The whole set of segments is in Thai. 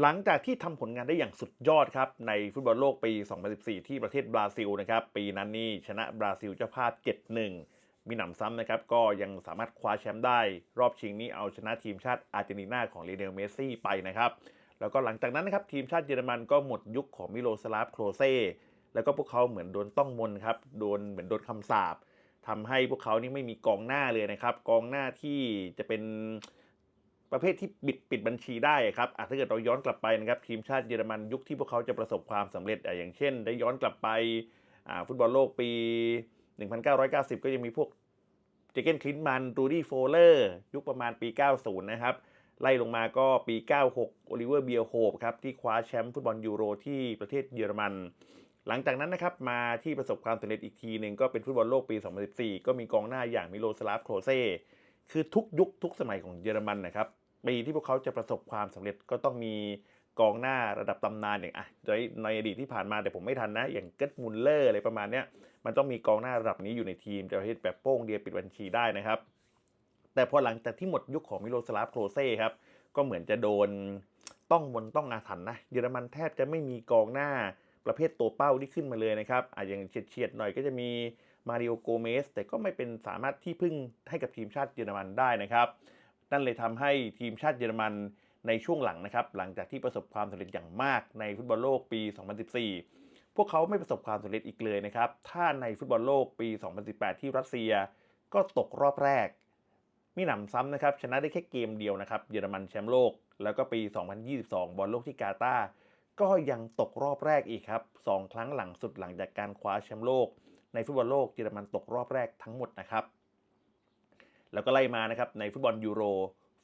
หลังจากที่ทำผลงานได้อย่างสุดยอดครับ ในฟุตบอลโลกปี 2014 ที่ประเทศบราซิลนะครับ ปีนั้นนี่ชนะบราซิลเจ้าภาพ 7-1 มีหนำซ้ำนะครับ ก็ยังสามารถคว้าแชมป์ได้ รอบชิงนี้เอาชนะทีมชาติอาร์เจนตินาของลีเนลเมสซี่ไปนะครับ แล้วก็หลังจากนั้นนะครับ ทีมชาติเยอรมันก็หมดยุคของมิโลสลาฟโคลเซ่แล้วก็พวกเขาเหมือนโดนต้องมนครับโดนเหมือนโดนคำสาปทำให้พวกเขานี่ไม่มีกองหน้าเลยนะครับ กองหน้าที่จะเป็น ประเภทที่ปิดปิดบัญชีได้ครับอะถ้าเกิดเราย้อนกลับไปนะครับทีมชาติเยอรมันยุคที่พวกเขาจะประสบความสำเร็จอย่างเช่น ได้ย้อนกลับไปฟุตบอลโลกปี 1990 ก็ยังมีพวกเจเกนคลินมันรูดี้โฟเลอร์ ยุคประมาณปี 90 นะครับ ไล่ลงมาก็ปี 96 โอลิเวอร์เบียโฮปครับ ที่คว้าแชมป์ฟุตบอลยูโรที่ประเทศเยอรมัน หลังจากนั้นนะครับ มาที่ประสบความสำเร็จอีกทีหนึ่งก็เป็นฟุตบอลโลกปี 2014 ก็มีกองหน้าอย่างมิโลสลาฟโคลเซคือทุกยุคทุกสมัยของเยอรมันนะครับ ปีที่พวกเขาจะประสบความสำเร็จก็ต้องมีกองหน้าระดับตำนานอย่างอะในอดีตที่ผ่านมาแต่ผมไม่ทันนะ อย่างเกิตมุลเลอร์อะไรประมาณเนี้ยมันต้องมีกองหน้าระดับนี้อยู่ในทีมจะให้แบบโป้งเดียวปิดบัญชีได้นะครับ แต่พอหลังจากที่หมดยุคของมิโลสลาฟโคลเซ่ครับก็เหมือนจะโดนต้องมนต้องอาถรรพ์นะเยอรมันแทบจะไม่มีกองหน้าประเภทตัวเป้าที่ขึ้นมาเลยนะครับอะอย่างเฉียดๆหน่อยก็จะมีมาริโอโกเมสแต่ก็ไม่เป็นสามารถที่พึ่งให้กับทีมชาติเยอรมันได้นะครับ นั่นเลยทำให้ทีมชาติเยอรมันในช่วงหลังนะครับ หลังจากที่ประสบความสำเร็จอย่างมากในฟุตบอลโลกปี 2014 พวกเขาไม่ประสบความสำเร็จอีกเลยนะครับ ถ้าในฟุตบอลโลกปี 2018 ที่รัสเซียก็ตกรอบแรก มีหนำซ้ำนะครับ ชนะได้แค่เกมเดียวนะครับ เยอรมันแชมป์โลก แล้วก็ปี 2022 บอลโลกที่กาตาร์ก็ยังตกรอบแรกอีกครับสองครั้งหลังสุดหลังจากการคว้าแชมป์โลก ในฟุตบอลโลกเยอรมันตกรอบแรกทั้งหมดนะครับ แล้วก็ไล่มานะครับในฟุตบอลยูโร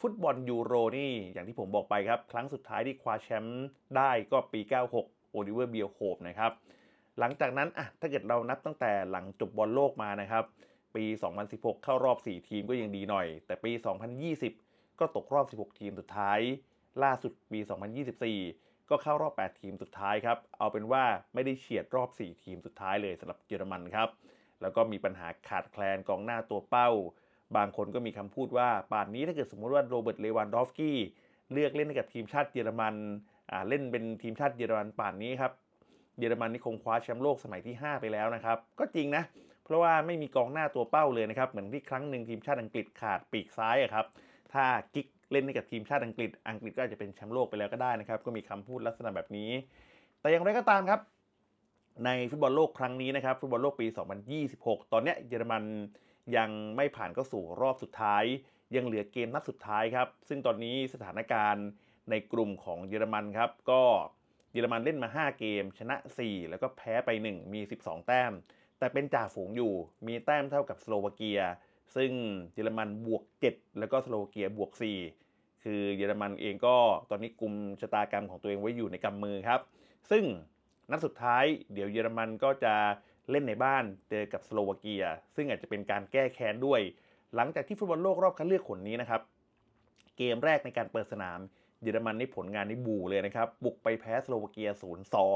ฟุตบอลยูโรนี่อย่างที่ผมบอกไปครับ ครั้งสุดท้ายที่คว้าแชมป์ได้ก็ปี 96 โอลิเวอร์เบียโฮปนะครับ หลังจากนั้นอะถ้าเกิดเรานับตั้งแต่หลังจบบอลโลกมานะครับ ปี 2016 เข้ารอบ 4 ทีมก็ยังดีหน่อย แต่ปี 2020 ก็ตกรอบ 16 ทีมสุดท้าย ล่าสุดปี 2024 ก็เข้ารอบ 8 ทีมสุดท้ายครับ เอาเป็นว่าไม่ได้เฉียดรอบ 4 ทีมสุดท้ายเลยสำหรับเยอรมันครับ แล้วก็มีปัญหาขาดแคลนกองหน้าตัวเป้า บางคนก็มีคำพูดว่าป่านนี้ถ้าเกิดสมมติว่าโรเบิร์ตเลวันดอฟสกี้เลือกเล่นให้กับทีมชาติเยอรมันเล่นเป็นทีมชาติเยอรมันป่านนี้ครับเยอรมันนี่คงคว้าแชมป์โลกสมัยที่ 5 ไปแล้วนะครับ ก็จริงนะ เพราะว่าไม่มีกองหน้าตัวเป้าเลยนะครับ เหมือนที่ครั้งหนึ่งทีมชาติอังกฤษขาดปีกซ้ายครับ ถ้ากิกเล่นให้กับทีมชาติอังกฤษ อังกฤษก็อาจจะเป็นแชมป์โลกไปแล้วก็ได้นะครับ ก็มีคำพูดลักษณะแบบนี้ แต่อย่างไรก็ตามครับ ในฟุตบอลโลกครั้งนี้นะครับ ฟุตบอลโลกปี 2026 ตอนเนี้ยเยอรมัน ยังไม่ผ่านเข้าสู่รอบสุดท้าย ยังเหลือเกมนัดสุดท้ายครับ ซึ่งตอนนี้สถานการณ์ในกลุ่มของเยอรมันครับ ก็เยอรมันเล่นมา 5 เกม ชนะ 4 แล้วก็แพ้ไป 1 มี 12 แต้ม แต่เป็นจ่าฝูงอยู่มีแต้มเท่ากับสโลวาเกีย ซึ่งเยอรมันบวก 7 แล้วก็สโลวาเกียบวก 4 คือเยอรมันเองก็ตอนนี้กลุ่มชะตากรรมของตัวเองไว้อยู่ในกำมือครับ ซึ่งนัดสุดท้ายเดี๋ยวเยอรมันก็จะ เล่นในบ้านเจอกับสโลวาเกีย ซึ่งอาจจะเป็นการแก้แค้นด้วย หลังจากที่ฟุตบอลโลกรอบคัดเลือกขนนี้นะครับ เกมแรกในการเปิดสนาม เยอรมันนี่ผลงานนี่บูเลยนะครับ บุกไปแพ้สโลวาเกีย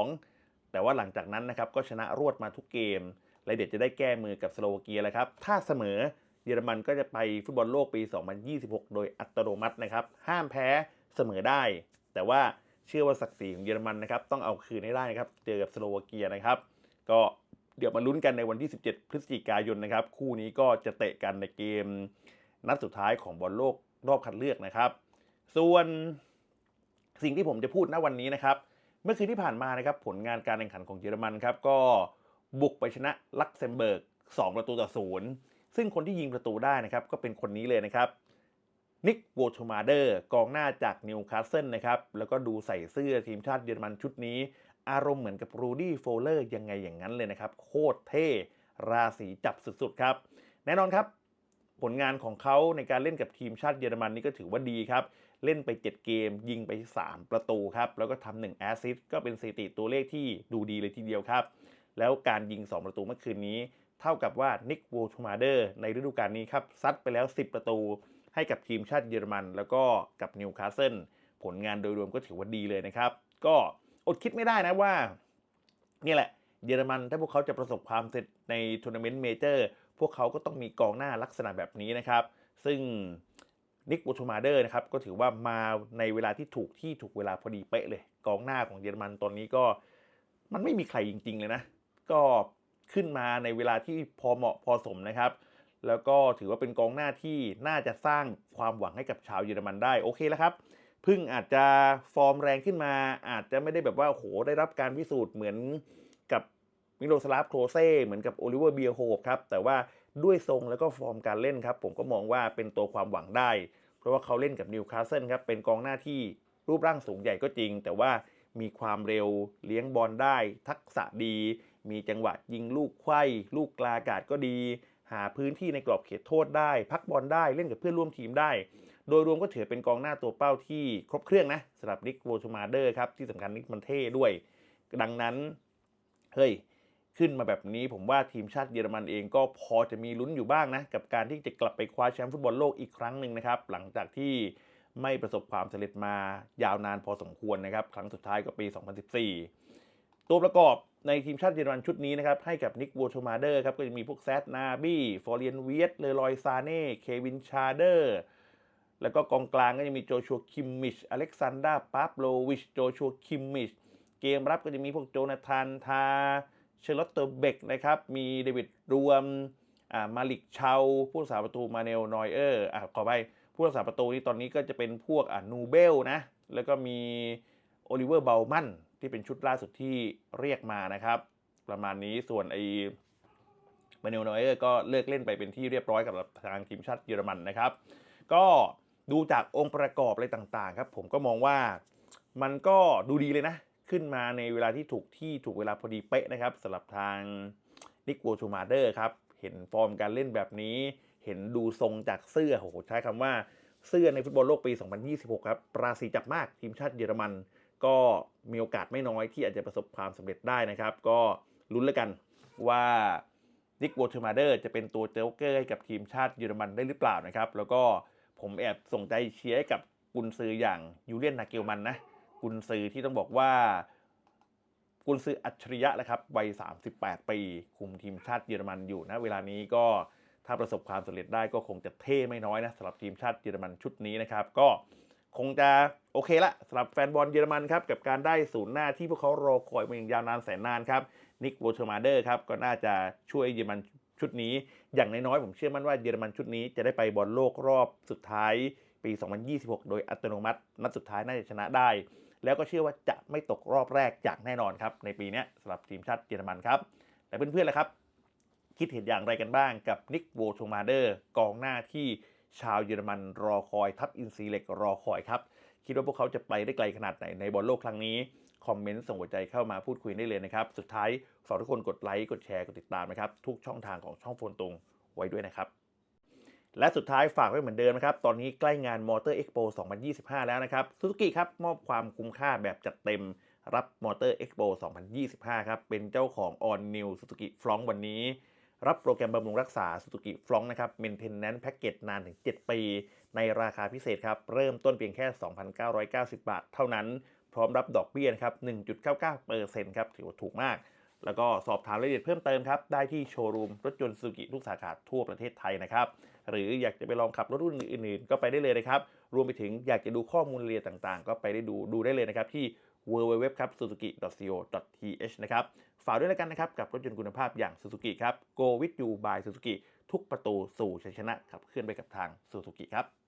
0-2 แต่ว่าหลังจากนั้นนะครับก็ชนะรวดมาทุกเกม และเดี๋ยวจะได้แก้มือกับสโลวาเกียแล้วครับ ถ้าเสมอเยอรมันก็จะไปฟุตบอลโลกปี 2026 โดยอัตโนมัตินะครับ ห้ามแพ้เสมอได้ แต่ว่าเชื่อว่าศักดิ์ศรีของเยอรมันนะครับต้องเอาคืนให้ได้นะครับ เจอกับสโลวาเกียนะครับ ก็ เดี๋ยวมาลุ้นกันในวันที่ 17 พฤศจิกายนนะครับ คู่นี้ก็จะเตะกันในเกม นัดสุดท้ายของบอลโลกรอบคัดเลือกนะครับ ส่วนสิ่งที่ผมจะพูดณวันนี้นะครับ เมื่อคืนที่ผ่านมานะครับ ผลงานการแข่งขันของเยอรมันครับ ก็บุกไปชนะลักเซมเบิร์ก 2 ประตูต่อศูนย์ซึ่งคนที่ยิงประตูได้นะครับ ก็เป็นคนนี้เลยนะครับนิกโวชมาเดอร์กองหน้าจากนิวคาสเซิลนะครับ แล้วก็ดูใส่เสื้อทีมชาติเยอรมันชุดนี้ อารมณ์เหมือนกับรูดี้โฟลเลอร์ยังไงอย่างนั้นเลยนะครับ โคตรเท่ราศีจับสุดๆครับ แน่นอนครับ ผลงานของเขาในการเล่นกับทีมชาติเยอรมันนี่ก็ถือว่าดีครับ เล่นไป 7 เกม ยิงไป 3 ประตูครับ แล้วก็ทำหนึ่งแอสซิสต์ก็เป็นสถิติตัวเลขที่ดูดีเลยทีเดียวครับ แล้วการยิง 2 ประตูเมื่อคืนนี้ เท่ากับว่านิกโวชมาเดอร์ในฤดูกาลนี้ครับซัดไปแล้ว 10 ประตู ให้กับทีมชาติเยอรมัน แล้วก็กับนิวคาสเซิลผลงานโดยรวมก็ถือว่าดีเลยนะครับ ก็ อดคิดไม่ได้นะว่า นี่แหละ เยอรมันถ้าพวกเขาจะประสบความสำเร็จในทัวร์นาเมนต์เมเจอร์พวกเขาก็ต้องมีกองหน้าลักษณะแบบนี้นะครับ ซึ่งนิกโบชูมาเดอร์นะครับก็ถือว่ามาในเวลาที่ถูกที่ถูกเวลาพอดีเป๊ะเลย กองหน้าของเยอรมันตอนนี้ก็มันไม่มีใครจริง ๆ เลยนะ ก็ขึ้นมาในเวลาที่พอเหมาะพอสมนะครับ แล้วก็ถือว่าเป็นกองหน้าที่น่าจะสร้างความหวังให้กับชาวเยอรมันได้โอเคแล้วครับ พึ่งอาจจะฟอร์มแรงขึ้นมา อาจจะไม่ได้แบบว่าโอ้โหได้รับการพิสูจน์เหมือนกับมิโลสลาฟโคลเซ่เหมือนกับโอลิเวอร์เบียโฮบครับแต่ว่าด้วยทรงแล้วก็ฟอร์มการเล่นครับ ผมก็มองว่าเป็นตัวความหวังได้ เพราะว่าเขาเล่นกับนิวคาสเซิลครับเป็นกองหน้าที่รูปร่างสูงใหญ่ก็จริง แต่ว่ามีความเร็วเลี้ยงบอลได้ ทักษะดี มีจังหวะยิงลูกไขว้ลูกกลาอากาศก็ดี หาพื้นที่ในกรอบเขตโทษได้ พักบอลได้เล่นกับเพื่อนร่วมทีมได้ โดยรวมก็ถือเป็นกองหน้าตัวเป้าที่ครบเครื่องนะสำหรับนิกโวชูมาเดอร์ครับที่สำคัญนิกมันเท่ด้วย ดังนั้นเฮ้ยขึ้นมาแบบนี้ผมว่าทีมชาติเยอรมันเองก็พอจะมีลุ้นอยู่บ้างนะ กับการที่จะกลับไปคว้าแชมป์ฟุตบอลโลกอีกครั้งหนึ่งนะครับ หลังจากที่ไม่ประสบความสำเร็จมายาวนานพอสมควรนะครับ ครั้งสุดท้ายก็ปี 2014 ตัวประกอบในทีมชาติเยอรมันชุดนี้นะครับ ให้กับนิกโวชมาเดอร์ครับ ก็จะมีพวกแซดนาบี้ฟอร์เรียนเวียตเลลอยซาเน่เควินชาเดอร์ แล้วก็กองกลางก็จะมีโจชัวคิมมิช อเล็กซานดราปาโปโลวิช โจชัวคิมมิช เกมรับก็จะมีพวกโจนาธานทา เชลลอตเตอร์เบกนะครับ มีเดวิดรวม อ่า มาลิกเชา ผู้รักษาประตูมาเนลนอยเออร์อ่าขอไปผู้รักษาประตูนี่ตอนนี้ก็จะเป็นพวกอ่านูเบลนะ แล้วก็มีโอลิเวอร์เบลมันที่เป็นชุดล่าสุดที่เรียกมานะครับ ประมาณนี้ส่วนไอมาเนลนอยเออร์ก็เลิกเล่นไปเป็นที่เรียบร้อยกับทางทีมชาติเยอรมันนะครับ ก็ ดูจากองค์ประกอบอะไรต่างๆครับผมก็มองว่ามันก็ดูดีเลยนะ ขึ้นมาในเวลาที่ถูกที่ถูกเวลาพอดีเป๊ะนะครับสำหรับทางนิกโวชูมาเดอร์ครับ เห็นฟอร์มการเล่นแบบนี้ เห็นดูทรงจากเสื้อโอ้โหใช้คำว่าเสื้อในฟุตบอลโลกปี 2026 ครับปราศีจับมากทีมชาติเยอรมัน ก็มีโอกาสไม่น้อยที่อาจจะประสบความสำเร็จได้นะครับ ก็ลุ้นแล้วกันว่านิกโวชูมาเดอร์จะเป็นตัวเจลเกอร์ให้กับทีมชาติเยอรมันได้หรือเปล่านะครับ แล้วก็ ผมแอบส่งใจเชียร์กับกุนซืออย่างยูเลียนนาเกลมันนะกุนซือที่ต้องบอกว่า กุนซืออัจฉริยะนะครับวัย 38 ปี คุมทีมชาติเยอรมันอยู่นะเวลานี้ก็ถ้าประสบความสำเร็จได้ก็คงจะเท่ไม่น้อยนะสำหรับทีมชาติเยอรมันชุดนี้นะครับ ก็คงจะโอเคละสำหรับแฟนบอลเยอรมันครับกับการได้ศูนย์หน้าที่พวกเขารอคอยมาอย่างยาวนานแสนนานครับนิกโวเชอร์มาเดอร์ครับก็น่าจะช่วยเยอรมัน ชุดนี้ อย่างน้อยๆผมเชื่อมั่นว่าเยอรมันชุดนี้จะได้ไปบอลโลกรอบสุดท้ายปี 2026 โดยอัตโนมัติ นัดสุดท้ายน่าจะชนะได้ แล้วก็เชื่อว่าจะไม่ตกรอบแรกอย่างแน่นอนครับ ในปีนี้สำหรับทีมชาติเยอรมันครับ แต่เพื่อนๆล่ะครับ คิดเห็นอย่างไรกันบ้างกับนิกโวโชมาเดอร์กองหน้าที่ชาวเยอรมันรอคอย ทัพอินซีเล็กรอคอยครับ คิดว่าพวกเขาจะไปได้ไกลขนาดไหนในบอลโลกครั้งนี้ คอมเมนต์ส่งหัวใจเข้ามาพูดคุยได้เลยนะครับ สุดท้ายฝากทุกคนกดไลค์กดแชร์กดติดตามนะครับทุกช่องทางของช่องโฟนตรงไว้ด้วยนะครับและสุดท้ายฝากไว้เหมือนเดิมนะครับ ตอนนี้ใกล้งาน Motor Expo 2025 แล้วนะครับซูซูกิครับ มอบความคุ้มค่าแบบจัดเต็มรับ Motor Expo 2025 ครับ เป็นเจ้าของ All New Suzuki f r o n t วันนี้ รับโปรแกรมบำรุงรักษา Suzuki f r o n t นะครับ Maintenance Package นานถึง 7 ปี ในราคาพิเศษครับ เริ่มต้นเพียงแค่ 2,990 บาท เท่านั้น พร้อมรับดอกเบี้ยนะครับ 1.99%ครับถือว่าถูกมาก แล้วก็สอบถามรายละเอียดเพิ่มเติมครับ ได้ที่โชว์รูมรถยนต์ซูกิทุกสาขาทั่วประเทศไทยนะครับ หรืออยากจะไปลองขับรถรุ่นอื่นๆ ก็ไปได้เลยนะครับ รวมไปถึงอยากจะดูข้อมูลรายละเอียดต่างๆ ก็ไปได้ดูดูได้เลยนะครับที่ www ครับ suzuki.co.th นะครับฝากด้วยแล้วกันนะครับ กับรถยนต์คุณภาพอย่าง Suzuki ครับ Go with you by Suzuki ทุกประตูสู่ชัยชนะขับเคลื่อนไปกับทาง Suzuki ครับ